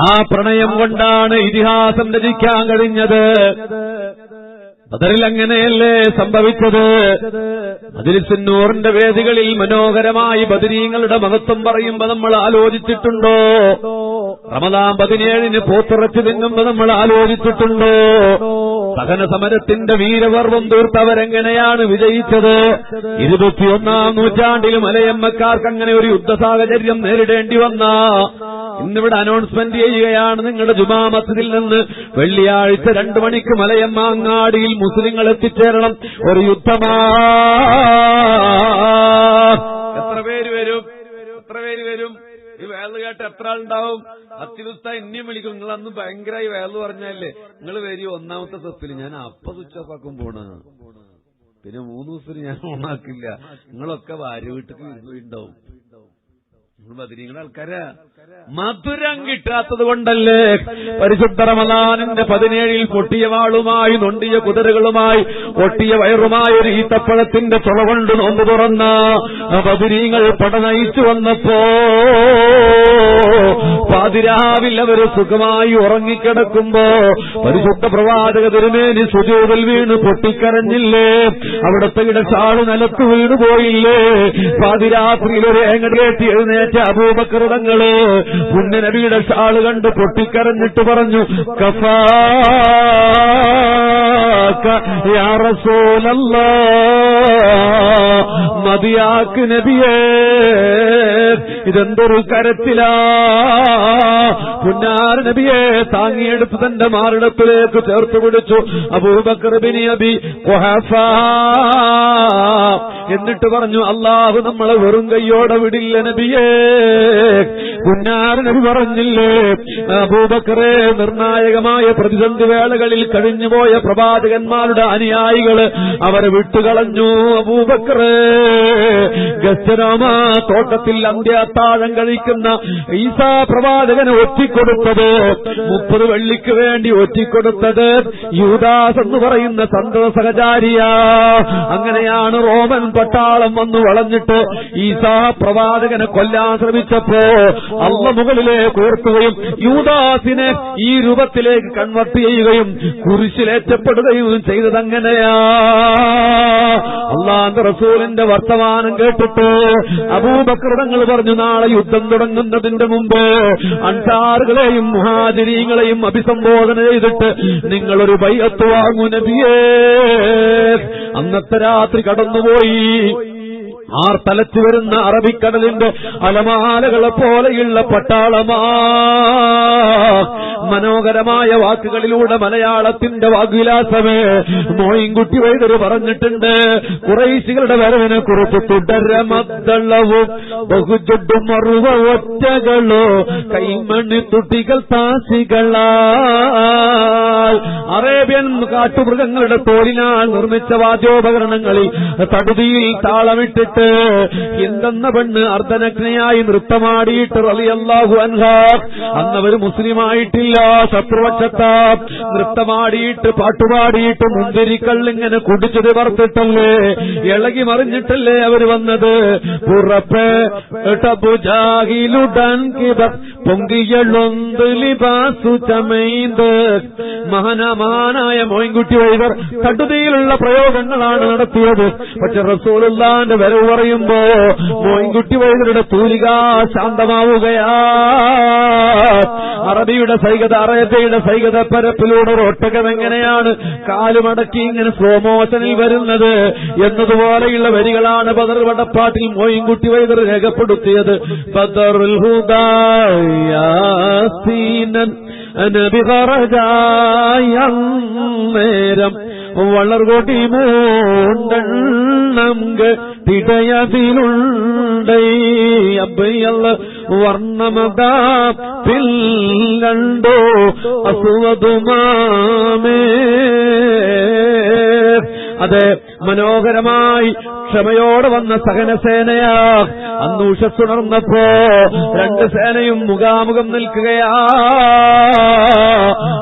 ആ പ്രണയം കൊണ്ടാണ് ഇതിഹാസം രചിക്കാൻ കഴിഞ്ഞത്. ബദറിൽ അങ്ങനെയല്ലേ സംഭവിച്ചത്? മതിരിസിന്നൂറിന്റെ വേദികളിൽ മനോഹരമായി ബദരീങ്ങളുടെ മഹത്വം പറയുമ്പോ നമ്മൾ ആലോചിച്ചിട്ടുണ്ടോ? റമദാം പതിനേഴിന് പോത്തിറച്ചു തിന്നുമ്പോ നമ്മൾ ആലോചിച്ചിട്ടുണ്ടോ? സഹന സമരത്തിന്റെ വീരപർവം തീർത്തവരെങ്ങനെയാണ് വിജയിച്ചത്? ഇരുപത്തിയൊന്നാം നൂറ്റാണ്ടിൽ മലയമ്മക്കാർക്ക് അങ്ങനെ ഒരു യുദ്ധ സാഹചര്യം നേരിടേണ്ടി വന്ന. ഇന്നിവിടെ അനൗൺസ്മെന്റ് ചെയ്യുകയാണ് നിങ്ങളുടെ ജുമാ മസ്ജിദിൽ നിന്ന്. വെള്ളിയാഴ്ച രണ്ടു മണിക്ക് മലയമ്മാങ്ങാടിയിൽ മുസ്ലിങ്ങൾ എത്തിച്ചേരണം. ഒരു യുദ്ധമാ. എത്ര പേര് വരും? എത്ര പേര് വരും? ഈ വേൾ കേട്ട് എത്ര ആളുണ്ടാവും? അത്യുസ്ത എന്നെയും വിളിക്കും. നിങ്ങൾ അന്ന് ഭയങ്കരമായി വേൾ പറഞ്ഞല്ലേ നിങ്ങൾ വരി ഒന്നാമത്തെ സപ്പിൽ ഞാൻ അപ്പ സ്വിച്ച് ഓഫ് ആക്കും പോണ്. പിന്നെ മൂന്ന് ദിവസത്തിന് ഞാൻ ഓണാക്കില്ല. നിങ്ങളൊക്കെ ഭാര്യ വീട്ടിൽ ഉണ്ടാവും നിങ്ങൾ ആൾക്കാര് മധുരം കിട്ടാത്തത് കൊണ്ടല്ലേ പരിശുദ്ധ റമദാനിന്റെ പതിനേഴിൽ പൊട്ടിയ വാളുമായി നൊണ്ടിയ കുതിരകളുമായി പൊട്ടിയ വയറുമായ ഒരു ഈത്തപ്പഴത്തിന്റെ ചുള നോമ്പ് തുറന്ന ബദരീങ്ങൾ പട നയിച്ചു വന്നപ്പോ പാതിരാവിൽ അവർ സുഖമായി ഉറങ്ങിക്കിടക്കുമ്പോ പരിശുദ്ധ പ്രവാചക തിരുമേനി സുജൂതിൽ വീണ് പൊട്ടിക്കരഞ്ഞില്ലേ? അവിടുത്തെ ഇടച്ചാൾ നിലത്ത് വീണു പോയില്ലേ പാതിരാത്രിയിൽ ഒരു ഏങ്ങടേറ്റി എഴുന്നേറ്റ അപൂപകൃതങ്ങൾ നബിയുടെ ഷാൾ കണ്ട് പൊട്ടിക്കരഞ്ഞിട്ട് പറഞ്ഞു കഫാ യാ റസൂലല്ലാ മതിയാക്ക് നബിയേ ഇതെന്തൊരു കരത്തിലാ പുന്നാർ നബിയെ താങ്ങിയെടുത്ത് തന്റെ മാറിടത്തിലേക്ക് ചേർത്ത് പിടിച്ചു. അബൂബക്കർ ബിനി അബി എന്നിട്ട് പറഞ്ഞു അള്ളാഹു നമ്മളെ വെറും കൈയോടെ വിടില്ല നബിയേ. പുന്നാർ നബി പറഞ്ഞില്ലേ അബൂബക്കറെ നിർണായകമായ പ്രതിസന്ധി വേളകളിൽ കഴിഞ്ഞുപോയ പ്രവാചകന്മാരുടെ അനുയായികൾ അവരെ വിട്ടുകളഞ്ഞു അബൂബക്കറെ. ഗസ്തരാമ തോട്ടത്തിൽ അന്ത്യാത്താഴം കഴിക്കുന്ന ഈസാ പ്രവാചകന് ഒറ്റിക്കൊടുത്തത് മുപ്പത് വെള്ളിക്ക് വേണ്ടി ഒറ്റിക്കൊടുത്തത് യൂദാസ് എന്ന് പറയുന്ന സന്തത സഹചാരിയ അങ്ങനെയാണ് റോമൻ പട്ടാളം വന്ന് വളഞ്ഞിട്ട് ഈസാ പ്രവാചകനെ കൊല്ലാൻ ശ്രമിച്ചപ്പോ അള്ള മുകളിലേക്ക് ഉയർത്തുകയും യൂദാസിനെ ഈ രൂപത്തിലേക്ക് കൺവർട്ട് ചെയ്യുകയും കുരിശിലേറ്റപ്പെടുകയും ചെയ്തതങ്ങനെയാ. അള്ളാന്റെ റസൂലിന്റെ വർത്തമാനം കേട്ടിട്ട് അബൂബക്രതങ്ങൾ പറഞ്ഞു നാളെ യുദ്ധം തുടങ്ങുന്നതിന്റെ മുമ്പ് അൻസാറുകളെയും മുഹാജിരീങ്ങളെയും അഭിസംബോധന ചെയ്തിട്ട് നിങ്ങളൊരു ബൈഅത്ത് വാങ്ങുനബിയേ അന്നത്തെ രാത്രി കടന്നുപോയി. ആർ തലച്ചു വരുന്ന അറബിക്കടലിന്റെ അലമാലകളെ പോലെയുള്ള പട്ടാളമാ. മനോഹരമായ വാക്കുകളിലൂടെ മലയാളത്തിന്റെ വാഗ്വിലാസമേ. മോയിൻകുട്ടി വൈദ്യർ പറഞ്ഞിട്ടുണ്ട് കുറേശികളുടെ വരവിനെ കുറിച്ച് തുടരമദ്ദളവും ബഹുജുഡും മറുവ ഒറ്റകളോ കൈമണി തുട്ടികൾ താസികളാ അറേബ്യൻ കാട്ടുമൃഗങ്ങളുടെ തോലിനാൽ നിർമ്മിച്ച വാദ്യോപകരണങ്ങളിൽ തടുതിയിൽ താളമിട്ടിട്ട് എന്തെന്ന പെണ്ണ് അർദ്ധനഗ്നയായി നൃത്തമാടിയിട്ട് റളിയല്ലാഹു അൻഹ. അന്നവർ മുസ്ലിമായിട്ടില്ല ശത്രുവക്ഷത്ത നൃത്തമാടിയിട്ട് പാട്ടുപാടിയിട്ട് മുന്തിരിക്കള്ളിങ്ങനെ കുടിച്ചത് വർത്തിട്ടല്ലേ ഇളകി മറിഞ്ഞിട്ടല്ലേ അവർ വന്നത്? പുറപ്പെ ടബുജാഹിലുടൻ കിബ പൊങ്കിയളൊന്ത് ലിബാസു ചമൈന്ത്. മഹാന മഹാനായ മോയിൻകുട്ടി വൈദർ കടുതയിലുള്ള പ്രയോഗങ്ങളാണ് നടത്തിയത്. പക്ഷെ റസൂലുള്ളാന്റെ വരവ് പറയുമ്പോ മോയിൻകുട്ടി വൈദ്യരുടെ തൂലിക ശാന്തമാവുകയാ. അറബിയുടെ സൈകത അറേബ്യയുടെ സൈകത പരപ്പിലൂടെ ഒട്ടകം എങ്ങനെയാണ് കാലുമടക്കി ഇങ്ങനെ സ്ലോ മോഷനിൽ വരുന്നത് എന്നതുപോലെയുള്ള വരികളാണ് ബദർ വടപ്പാട്ടിൽ മോയിൻകുട്ടി വൈദർ രേഖപ്പെടുത്തിയത്. ബദറുൽ അനബിഹറജായ നേരം വളർകൊടി മൂണ്ടെണ്ണംഗ് തിടയതിലുണ്ടൈ. അബ്ബയല്ല വർണമതാ പില്ലണ്ടോ അസുവതുമാമേ. അതെ മനോഹരമായി ക്ഷമയോടെ വന്ന സഹനസേനയാ. അന്ന് ഉഷസ്സുണർന്നപ്പോ രണ്ട് സേനയും മുഖാമുഖം നിൽക്കുകയാ.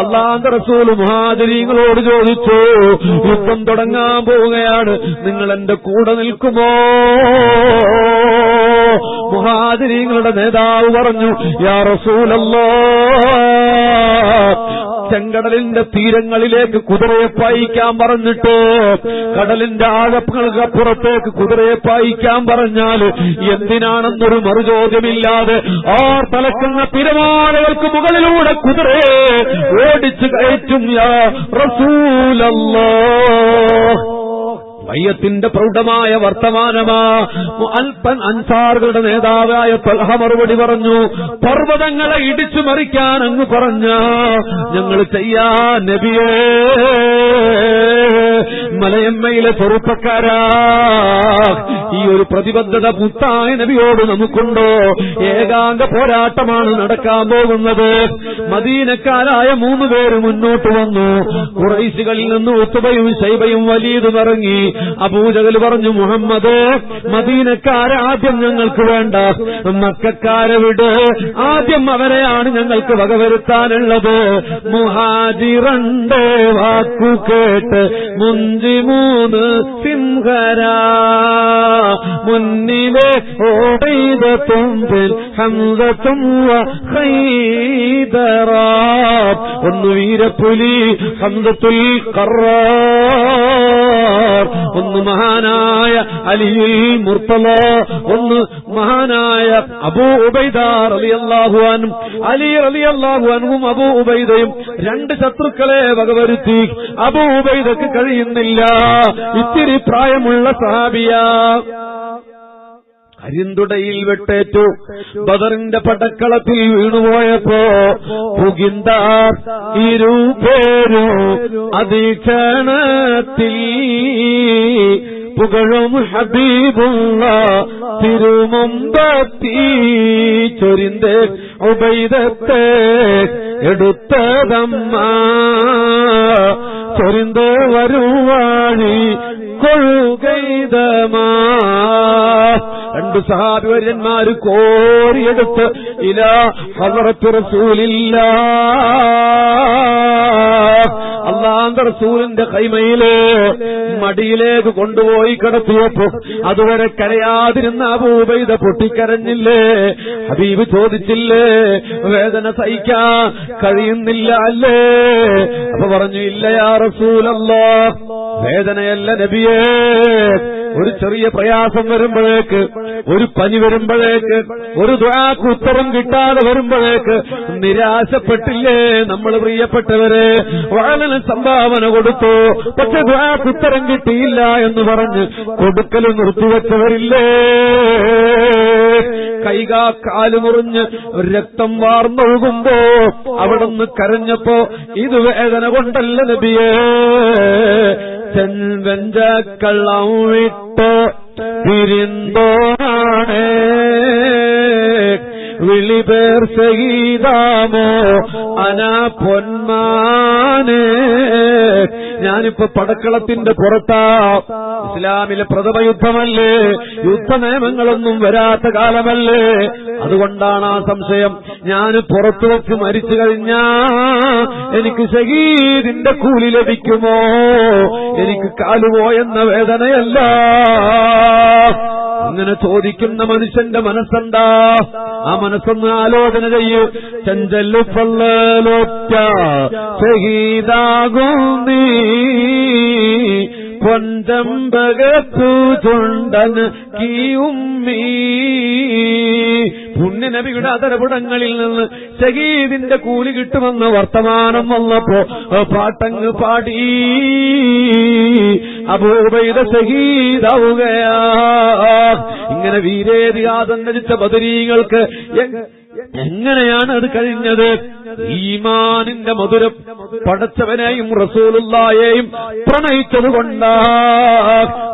അള്ളാന്ത റസൂലും മുഹാജരീങ്ങളോട് ചോദിച്ചു യുദ്ധം തുടങ്ങാൻ പോവുകയാണ്. നിങ്ങൾ എന്റെ കൂടെ നിൽക്കുമോ? മുഹാദിരീങ്ങളുടെ നേതാവ് പറഞ്ഞു യാ റസൂലല്ലോ ചെങ്കടലിന്റെ തീരങ്ങളിലേക്ക് കുതിരയെ പായിക്കാൻ പറഞ്ഞിട്ട് കടലിന്റെ ആഴപ്പുറത്തേക്ക് കുതിരയെ പായിക്കാൻ പറഞ്ഞാൽ എന്തിനാണെന്നൊരു മറുചോദ്യമില്ലാതെ ആ തലക്കുന്ന തിരമാലകൾക്ക് മുകളിലൂടെ കുതിരയെ ഓടിച്ചു കയറ്റും റസൂലല്ലോ വയ്യത്തിന്റെ പ്രൗഢമായ വർത്തമാനമാ. അൽപ്പൻ അൻസാറുകളുടെ നേതാവായ തൽഹ മറുപടി പറഞ്ഞു പർവതങ്ങളെ ഇടിച്ചു മറിക്കാൻ അങ്ങ് പറഞ്ഞ ഞങ്ങൾ ചെയ്യാ നബിയേ. മലയമ്മയിലെ ചെറുപ്പക്കാരാ. ഈ ഒരു പ്രതിബദ്ധത മുത്തായ നബിയോട് നമുക്കുണ്ടോ? ഏകാംഗ പോരാട്ടമാണ് നടക്കാൻ പോകുന്നത്. മദീനക്കാരായ മൂന്ന് പേര് മുന്നോട്ട് വന്നു. കുറൈശികളിൽ നിന്ന് ഉത്തുബയും ശൈബയും വലീതും ഇറങ്ങി. അബൂജകൽ പറഞ്ഞു മുഹമ്മദ് മദീനക്കാരെ ആദ്യം ഞങ്ങൾക്ക് വേണ്ട. മക്കാരെ വിട്. ആദ്യം അവരെയാണ് ഞങ്ങൾക്ക് വകവരുത്താനുള്ളത് മുഹാജിറണ്ട് വാക്കു കേട്ട് മുഞ്ചി മൂന്ന് സിംഹരാ. മുന്നിലെ ഓടൈത തുമ്പിൽ ഹംസത്തും ഒന്ന് വീരപ്പുലി ഹംസത്തുൽ കറാർ ഒന്ന് മഹാനായ അലിയുൽ മുർത്തല ഒന്ന് മഹാനായ അബൂ ഉബൈദ അള്ളാഹുവാനും അലി റളിയല്ലാഹുവാനും അബൂ ഉബൈദയും രണ്ട് ശത്രുക്കളെ വകവരുത്തി. അബൂ ഉബൈദക്ക് കഴിയുന്നില്ല. ഇത്തിരി പ്രായമുള്ള സഹാബിയ. കരിന്തുടയിൽ വെട്ടേറ്റു. ബദറിന്റെ പടക്കളത്തിൽ വീണുപോയപ്പോ പുകിന്താർ ഇരുപേരും അതീക്ഷണത്തിൽ പുകഴും ഹബീബുള്ള തിരുമുമ്പത്തി ചൊരിന്ത് ഉപൈതത്തെ എടുത്തതമ്മ. ചൊരിന്ത് വരുവാണി കൊഴുകൈതമാ. രണ്ട് സഹാബിവര്യന്മാര് കോരിയെടുത്ത് ഇലാ ഹസറത്ത് റസൂലില്ല. അള്ളാന്ത റസൂലിന്റെ കൈമയിൽ മടിയിലേക്ക് കൊണ്ടുപോയി കിടത്തിയപ്പോ അതുവരെ കരയാതിരുന്ന അബൂബൈദ പൊട്ടിക്കരഞ്ഞില്ലേ? ഹബീബ് ചോദിച്ചില്ലേ? വേദന സഹിക്കാൻ കഴിയുന്നില്ല അല്ലേ? അപ്പൊ പറഞ്ഞു ഇല്ലയാ റസൂലല്ലോ വേദനയല്ല നബിയേ. ഒരു ചെറിയ പ്രയാസം വരുമ്പോഴേക്ക് ഒരു പനി വരുമ്പോഴേക്ക് ഒരു ദ്വാക്ക് ഉത്തരം കിട്ടാതെ വരുമ്പോഴേക്ക് നിരാശപ്പെട്ടില്ലേ നമ്മൾ പ്രിയപ്പെട്ടവരെ? വളരെ സംഭാവന കൊടുത്തു. പക്ഷെ ദ്വാക്ക് ഉത്തരം കിട്ടിയില്ല എന്ന് പറഞ്ഞ് കൊടുക്കൽ നിർത്തിവെച്ചവരില്ലേ? കൈകാ കാൽ മുറിഞ്ഞ് രക്തം വാർന്നൊഴുകുമ്പോ അവിടുന്ന് കരഞ്ഞപ്പോ ഇത് വേദന കൊണ്ടല്ല നബിയേ. ചെൻവെഞ്ചക്കള്ളം വിട്ട് പിരിന്തോണേ വിളിപേർ സഹീതാമോ അന പൊന്മാനേ. ഞാനിപ്പോ പടക്കളത്തിന്റെ പുറത്താ. ഇസ്ലാമിലെ പ്രഥമ യുദ്ധമല്ലേ യുദ്ധ നിയമങ്ങളൊന്നും വരാത്ത കാലമല്ലേ? അതുകൊണ്ടാണ് ആ സംശയം. ഞാൻ പുറത്തു വെച്ച് മരിച്ചു കഴിഞ്ഞാ എനിക്ക് ഷഹീദിന്റെ കൂലി ലഭിക്കുമോ? എനിക്ക് കാലുപോയെന്ന വേദനയല്ല. അങ്ങനെ ചോദിക്കുന്ന മനുഷ്യന്റെ മനസ്സെന്താ? ആ മനസ്സൊന്ന് ആലോചന ചെയ്യൂ. ചഞ്ചല്ലു പള്ളലൊറ്റ ഷഹീദാകും നീ പൊന്തമ്പകത്തു ചുണ്ടൻ കീയുമ്മീ പുണ്യനബിയുടെ അതരപുടങ്ങളിൽ നിന്ന് ഷഹീദിന്റെ കൂലി കിട്ടുമെന്ന് വർത്തമാനം വന്നപ്പോ പാട്ടങ്ങ് പാടി. അപൂർവയുടെ ഷഹീദാവുകയാ ഇങ്ങനെ വീരേതിയാതം നടിച്ച ബദരീകൾക്ക് എങ്ങനെയാണ് അത് കഴിഞ്ഞത്? ഈമാനിന്റെ മധുരം പടച്ചവനെയും റസൂലുള്ളായെയും പ്രണയിച്ചത് കൊണ്ടാ.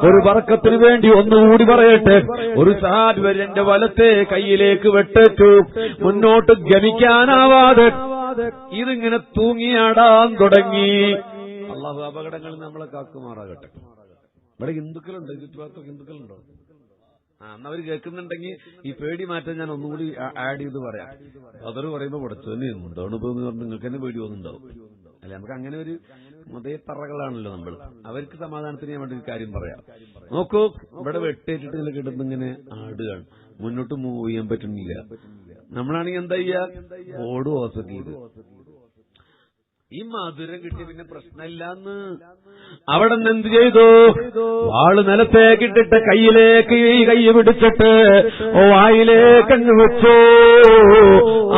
ഒരു വർക്കത്തിന് വേണ്ടി ഒന്നുകൂടി പറയട്ടെ. ഒരു എന്റെ വലത്തെ കയ്യിലേക്ക് വെട്ടേറ്റു. മുന്നോട്ട് ഗമിക്കാനാവാതെ ഇതിങ്ങനെ തൂങ്ങിയാടാൻ തുടങ്ങി. അള്ളാഹു അപകടങ്ങളിൽ നമ്മളെ കാക്കുമാറാകട്ടെ. ഇവിടെ ഹിന്ദുക്കളുണ്ട്. ചുറ്റുഭാഗത്തൊക്കെ ഹിന്ദുക്കളുണ്ടോ? ആ അവർ കേൾക്കുന്നുണ്ടെങ്കിൽ ഈ പേടി മാറ്റാൻ ഞാൻ ഒന്നുകൂടി ആഡ് ചെയ്ത് പറയാം. അതർ പറയുമ്പോ പഠിച്ചു തന്നെ എന്താണ് ഇപ്പൊ എന്ന് പറഞ്ഞ് നിങ്ങൾക്ക് തന്നെ പേടി വന്നുണ്ടാവും അല്ലെ നമുക്ക് അങ്ങനെ ഒരു മതയത്തറകളാണല്ലോ നമ്മൾ. അവർക്ക് സമാധാനത്തിന് ഞാൻ വേണ്ടി ഒരു കാര്യം പറയാം. നോക്കൂ ഇവിടെ വെട്ടേറ്റിട്ട് നിങ്ങൾ കിടന്ന് ഇങ്ങനെ ആടുകയാണ്. മുന്നോട്ട് മൂവ് ചെയ്യാൻ പറ്റുന്നില്ല. നമ്മളാണെങ്കിൽ എന്താ ചെയ്യാ? ഓട് ഹോസ്പിറ്റലിൽ ഈ മധുരം കിട്ടി പിന്നെ പ്രശ്നമില്ലാന്ന്. അവിടെ നിന്ന് എന്ത് ചെയ്തു. വാൾ നിലത്തേക്കിട്ടിട്ട് കയ്യിലേക്ക് ഈ കൈ പിടിച്ചിട്ട് വായിലേക്ക് അങ്ങ് വെച്ചു.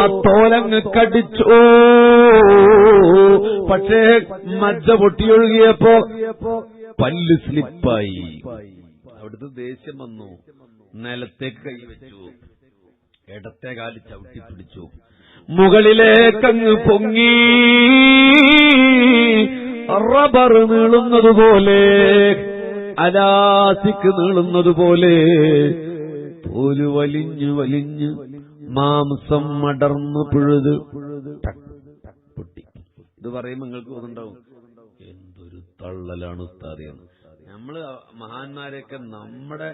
ആ തോലങ്ങ് കടിച്ചു. പക്ഷേ മജ്ജ പൊട്ടിയൊഴുകിയപ്പോ പല്ല് സ്ലിപ്പായി. അവിടുത്തെ ദേഷ്യം വന്നു. നിലത്തേക്ക് കൈ വെച്ചു. ഇടത്തെ കാൽ ചവിട്ടി പിടിച്ചു. മുകളിലേക്കങ്ങ് പൊങ്ങി റബ്ബർ നീളുന്നതുപോലെ അലാസിക്ക് നീളുന്നതുപോലെ തോൽ വലിഞ്ഞു വലിഞ്ഞ് മാംസം മടർന്നു പുഴുത് പൊട്ടി. ഇത് പറയുമ്പോൾ നിങ്ങൾക്ക് തോന്നുന്നുണ്ടാവും എന്തൊരു തള്ളലാണ് ഉസ്താദിയെന്ന് നമ്മൾ മഹാന്മാരെയൊക്കെ നമ്മുടെ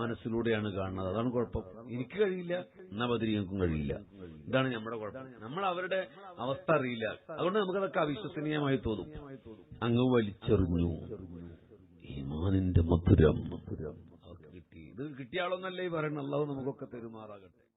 മനസ്സിലൂടെയാണ് കാണുന്നത്. അതാണ് കുഴപ്പം. എനിക്ക് കഴിയില്ല എന്നാ ബദരി കഴിയില്ല. ഇതാണ് നമ്മുടെ കുഴപ്പം. നമ്മൾ അവരുടെ അവസ്ഥ അറിയില്ല. അതുകൊണ്ട് നമുക്കതൊക്കെ അവിശ്വസനീയമായി തോന്നും. അങ്ങ് വലിച്ചെറിഞ്ഞു. ഈമാനിന്റെ മധുരം. കിട്ടി. ഇത് കിട്ടിയ ആളൊന്നല്ലേ ഈ പറയുന്നത്? അല്ലാതെ നമുക്കൊക്കെ പെരുമാറാകട്ടെ